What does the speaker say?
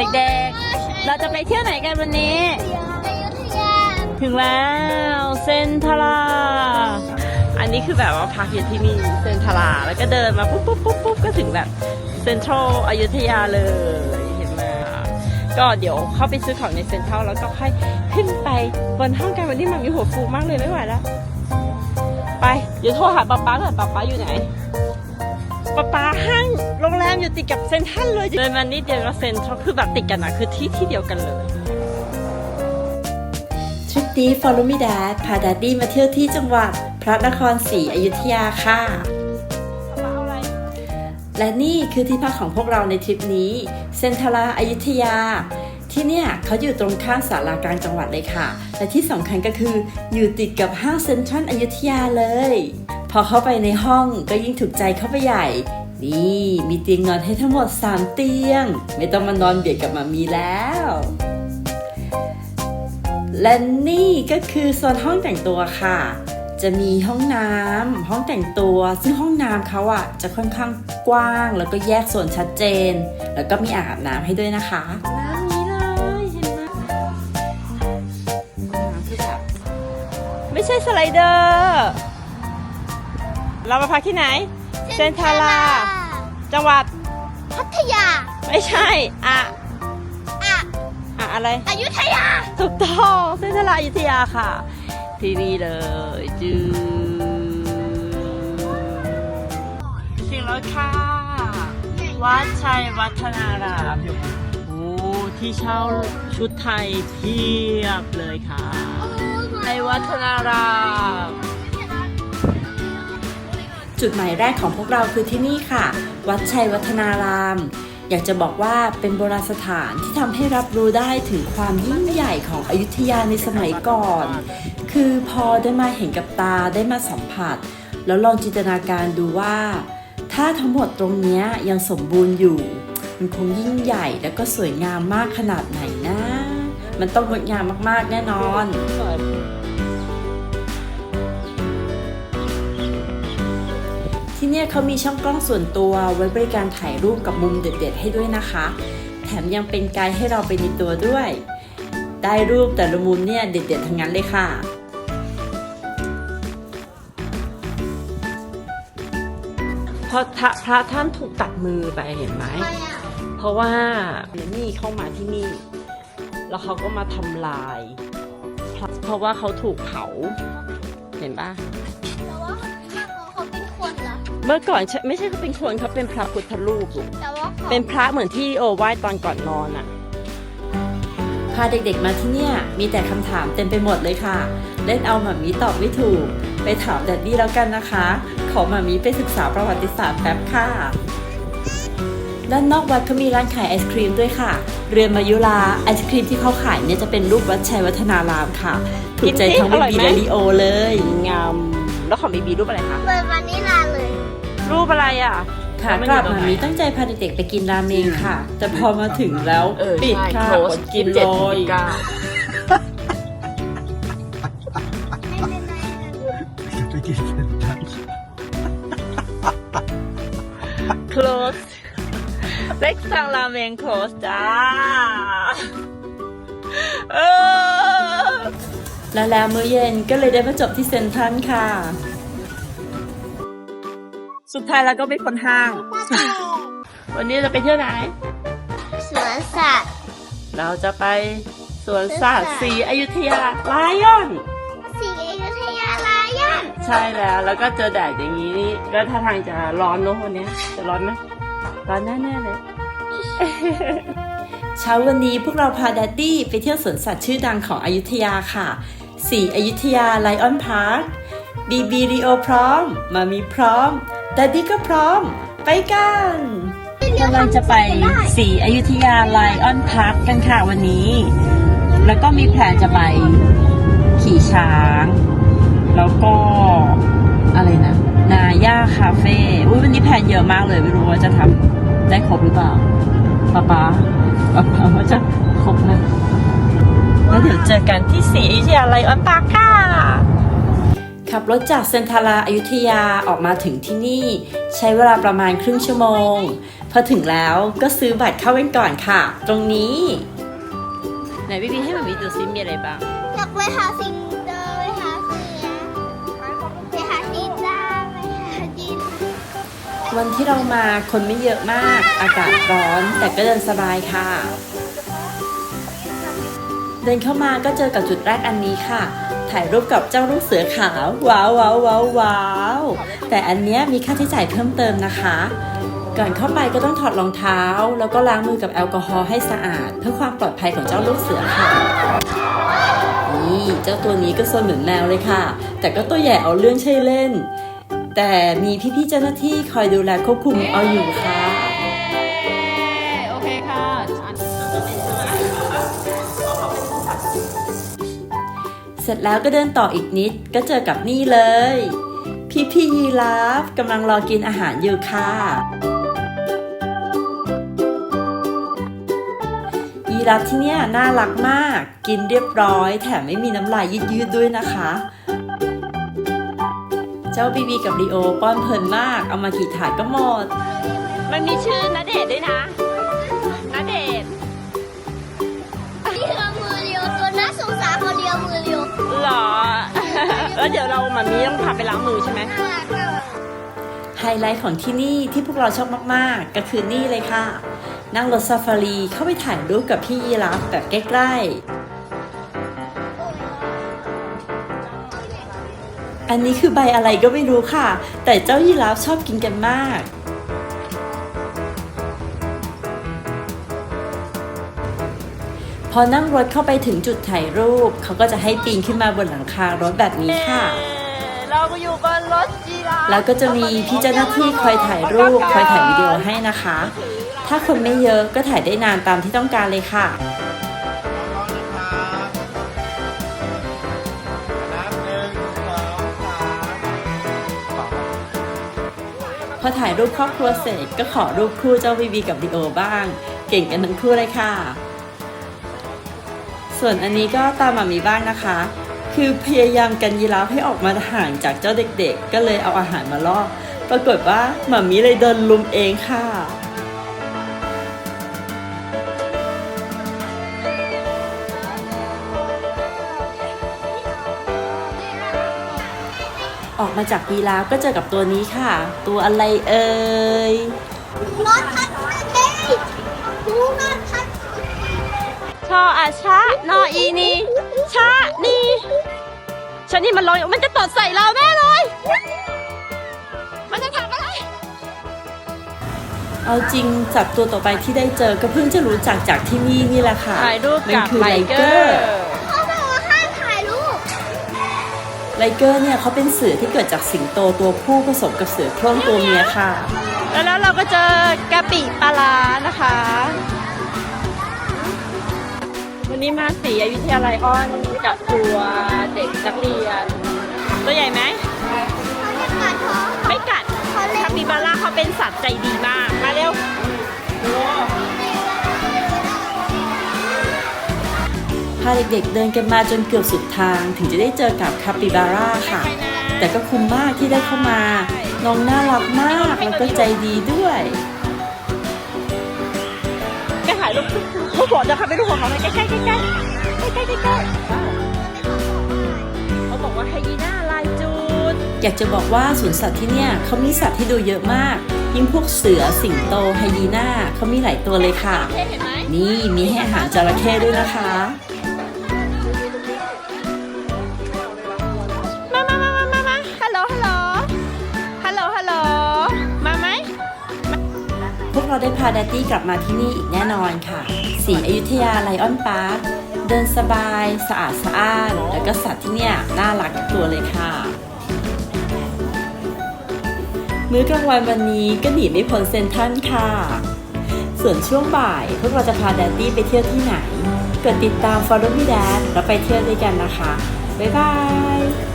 เด็กๆ เราจะไปเที่ยวไหนกันวันนี้ ถึงแล้วเซนทราอันนี้คือแบบว่าพักอยู่ที่นี่เซนทราแล้วก็เดินมาปุ๊บปุ๊บปุ๊บปุ๊บก็ถึงแบบเซ็นทรัลอยุธยาเลยเห็นไหมก็เดี๋ยวเข้าไปซื้อของในเซ็นทรัลแล้วก็ค่อยขึ้นไปบนห้องกันวันนี้มันมีหัวฟูมากเลยไม่ไหวแล้ว ไป เดี๋ยวโทรหาป๊าป๊าก่อนป๊าป๊าอยู่ไหน ป๊าป๊าห้างโรงแรมอยู่ติดกับเซ็นทรัลเลยเดินมานิดเดียวก็เซ็นทรัลคือแบบติดกันนะคือที่ที่เดียวกันเลยทริปนี้ Follow Me Dad พาดัดดี้มาเที่ยวที่จังหวัดพระนครศรีอยุธยาค่ะป๊าป๊าเอาอะไรและนี่คือที่พักของพวกเราในทริปนี้เซนทราอายุทยา ที่เนี่ยเขาอยู่ตรงข้ามศาลากลางจังหวัดเลยค่ะ และที่สำคัญก็คืออยู่ติดกับห้างเซ็นทรัลอยุธยาเลย พอเข้าไปในห้องก็ยิ่งถูกใจเข้าไปใหญ่ นี่มีเตียงนอนให้ทั้งหมด 3 เตียง ไม่ต้องมานอนเบียดกับมามีแล้ว และนี่ก็คือโซนห้องแต่งตัวค่ะ จะมีห้องน้ำห้องแต่งตัว ซึ่งห้องน้ำเขาอะจะค่อนข้างกว้างแล้วก็แยกส่วนชัดเจน แล้วก็มีอาบน้ำให้ด้วยนะคะน้ำนี้เลยเห็นไหมไม่ใช่สไลเดอร์ เรามาพักที่ไหน เซนทาราจังหวัดพัทยา ไม่ใช่อะอะอะอะไรอยุธยาถูกต้องเซนทราอยุธยาค่ะ ที่นี่เลยจือถึงแล้วค่ะ วัดชัยวัฒนารามโอ้ที่เช่าชุดไทยเพียบเลยค่ะในวัฒนาราม จุดหมายแรกของพวกเราคือที่นี่ค่ะ วัดชัยวัฒนาราม อยากจะบอกว่าเป็นโบราณสถานที่ทำให้รับรู้ได้ถึงความยิ่งใหญ่ของอยุธยาในสมัยก่อน คือพอได้มาเห็นกับตาได้มาสัมผัส แล้วลองจินตนาการดูว่า ถ้าทั้งหมดตรงนี้ยังสมบูรณ์อยู่ มันคงยิ่งใหญ่แล้วก็สวยงามมากขนาดไหนนะ มันต้องงดงามมากๆแน่นอน ที่เนี่ยเขามีช่องกล้องส่วนตัวไว้บริการถ่ายรูปกับมุมเด็ดๆให้ด้วยนะคะ แถมยังเป็นไกด์ให้เราไปในตัวด้วย ได้รูปแต่ละมุมเนี่ยเด็ดๆทั้งนั้นเลยค่ะเพราะพระพระท่านถูกตัดมือไปเห็นไหมทำไมอะเพราะว่าเดี๋ยวนี่เข้ามาที่นี่ แล้วเขาก็มาทำลาย เพราะว่าเขาถูกเผา เห็นปะ มื่อก่อนใช่ไม่ใช่เขาเป็นคนเขาเป็นพระพุทธรูปอยู่แต่ว่าเขาเป็นพระเหมือนที่โอไหว้ตอนก่อนนอนอะ พาเด็กๆมาที่เนี่ย มีแต่คำถามเต็มไปหมดเลยค่ะ เล่นเอาหมามีตอบไม่ถูก ไปถามแดดดี้แล้วกันนะคะ ขอหมามีไปศึกษาประวัติศาสตร์แป๊บค่ะ ด้านนอกวัดเขามีร้านขายไอศครีมด้วยค่ะ เรือนมายุราไอศครีมที่เขาขายเนี่ยจะเป็นรูปวัดชัยวัฒนารามค่ะ ถูกใจทั้งกินสิอร่อยบีไหม และลีโอเลย งามแล้วของบีบีรูปอะไรคะ เปิดวานิลาเลย รูปอะไรอะค่ะแล้วมันกลับอยู่ตรงมาไหนมีตั้งใจพาเด็กๆไปกินราเมงค่ะ แต่พอมาถึงแล้วเออปิดใช่ค่ะโพอสดต์กินเจ็เลดถึยงเก้าไม่เป็นไรไปกินเสร็จแล้ว close เล็กซังราเมง close จ้าเออแล้วแล้วมื้อเย็นก็เลยได้มาจบที่เซ็นทรัลค่ะ สุดท้ายแล้วก็เป็นคนห้าง วันนี้จะไปเที่ยวไหน สวนสัตว์ เราจะไปสวนสัตว์สวนสัตว์สีอยุธยาไลออนสีอยุธยาลายันใช่แล้ว แล้วก็เจอแดดอย่างนี้นี่ก็ท่าทางจะร้อนเนอะวันนี้ จะร้อนไหมร้อนแน่ๆเลย เช้าวันนี้พวกเราพาแดดดี้ไปเที่ยวสวนสัตว์ชื่อดังของอยุธยาค่ะ สีอยุธยาไลออนพาร์คบีบีรีโอพร้อม มามีพร้อม แดดดี้ก็พร้อม ไปกันกำลังจะไปสีอยุธยาไลออนพาร์คกันค่ะวันนี้ แล้วก็มีแผนจะไปขี่ช้าง แล้วก็อะไรนะนาย่าคาเฟ่อุ้ยวันนี้แผนเยอะมากเลย ไม่รู้ว่าจะทำได้ครบหรือเปล่าป๊าป๊าป๊าป๊าว่าจะครบนะแล้วเดี๋ยวเจอกันที่สีอยุธยาไลออนพาร์คค่ะ ขับรถจากเซนทาราอายุทยาออกมาถึงที่นี่ ใช้เวลาประมาณครึ่งชั่วโมง พอถึงแล้วก็ซื้อบัตรเข้ากันก่อนค่ะ ตรงนี้ ไหนบีบีให้มามีดูซิมีอะไรบ้างอยากไปหาสิงโตไปหาเสือไปหาจีจ้าไปหาจีนวันที่เรามาคนไม่เยอะมาก อากาศร้อนแต่ก็เดินสบายค่ะ เดินเข้ามาก็เจอกับจุดแรกอันนี้ค่ะ ถ่ายรูปกับเจ้าลูกเสือขาวว้าวว้าวว้าววาวแต่อันเนี้ยมีค่าใช้จ่ายเพิ่มเติมนะคะ ก่อนเข้าไปก็ต้องถอดรองเท้า แล้วก็ล้างมือกับแอลกอฮอล์ให้สะอาด เพื่อความปลอดภัยของเจ้าลูกเสือค่ะนี่เจ้าตัวนี้ก็โซนเหมือนแมวเลยค่ะ แต่ก็ตัวใหญ่เอาเรื่องใช่เล่น แต่มีพี่ๆเจ้าหน้าที่คอยดูแลควบคุมเอาอยู่ค่ะโอเคค่ะ เสร็จแล้วก็เดินต่ออีกนิดก็เจอกับนี่เลย พี่พี่ยีราฟกำลังรอกินอาหารอยู่ค่ะ ยีราฟที่เนี่ยน่ารักมาก กินเรียบร้อย แถมไม่มีน้ำลายยืดๆด้วยนะคะ เจ้าบีบีกับลีโอป้อนเพลินมาก เอามากี่ถาดก็หมด มันมีชื่อณเดชน์ด้วยนะ แล้วเดี๋ยวเรามามีต้องพาไปล้างมือใช่ไหมไฮไลท์ของที่นี่ที่พวกเราชอบมากๆ ก็คือนี่เลยค่ะ นั่งรถซาฟารีเข้าไปถ่ายรูปกับพี่ยีราฟแบบใกล้ๆ อันนี้คือใบอะไรก็ไม่รู้ค่ะ แต่เจ้ายีราฟชอบกินกันมาก พอนั่งรถเข้าไปถึงจุดถ่ายรูป เขาก็จะให้ปีนขึ้นมาบนหลังคารถแบบนี้ค่ะ เราก็อยู่บนรถจีราฟแล้วก็จะมีพี่เจ้าหน้าที่คอยถ่ายรูปคอยถ่ายวิดีโอให้นะคะ ถ้าคนไม่เยอะก็ถ่ายได้นานตามที่ต้องการเลยค่ะพอถ่ายรูปครอบครัวเสร็จก็ขอรูปคู่เจ้าบีบีกับดีโอบ้าง เก่งกันทั้งคู่เลยค่ะ ส่วนอันนี้ก็ตามมามีบ้างนะคะ คือพยายามกันยีราฟให้ออกมาห่างจากเจ้าเด็กๆ ก็เลยเอาอาหารมาล่อ ปรากฏว่าหมามีเลยโดนลุมเองค่ะออกมาจากยีราฟก็เจอกับตัวนี้ค่ะ ตัวอะไรเอ่ยรถทัดเฮ้ดูรถทัด ชออาชะนออีนีชะนี่ชะนี่มันลอยมันจะตดใส่เราแน่เลย มันจะกัดอะไร เอาจริงจากตัวต่อไปที่ได้เจอก็เพิ่งจะรู้จักจากที่นี่นี่แหละค่ะถ่ายรูปมันกับคือไลไลเกเกออร์ร์เขาบอกว่าห้ามถ่ายรูปไลเกอร์เนี่ยเขาเป็นเสือที่เกิดจากสิงโตตัวผู้ผสมกับเสือโคร่งตัวเมียค่ะ แล้วแล้วเราก็เจอกะปิปลาร้านะคะวั นนี้มาสีอยุธยาไลออนกับตัวเด็กนักเรียน ตัวใหญ่ไหมเขาจะกัดท้องไม่กัดเขาเล่คานปิบาร่าเขาเป็นสัตว์ใจดีมาก มาเร็วพาเด็กๆเดินกันมาจนเกือบสุดทางถึงจะได้เจอกับคาปิบาร่าค่ะ แต่ก็คุ้มมากที่ได้เข้ามา น้องน่ารักมากแล้วก็ใจดีด้วยแกถ่ายรูปลูกหัวจะเข้าไปดูหัวเขาไหมใกล้ๆใกล้ๆใกล้ใกล้ใกล้เขาบอกว่าไฮยีน่าลายจูนอยากจะบอกว่าสวนสัตว์ที่เนี่ยเขามีสัตว์ให้ดูเยอะมาก ยิ่งพวกเสือสิงโตไฮยีน่าเขามีหลายตัวเลยค่ะ นี่มีให้อาหารจระเข้ด้วยนะคะ เราได้พาแดดดี้กลับมาที่นี่อีกแน่นอนค่ะสีอยุธยาไลออนพาร์คเดินสบาย สะอาดสะอ้าน แล้วก็สัตว์ที่เนี่ยน่ารักตัวเลยค่ะ มื้อกลางวันวันนี้ก็หนีไม่พ้นเซนทันค่ะ ส่วนช่วงบ่ายพวกเราจะพาแดดดี้ไปเที่ยวที่ไหนกดติดตาม Follow Me Dad แล้วไปเที่ยวด้วยกันนะคะ บ๊ายบาย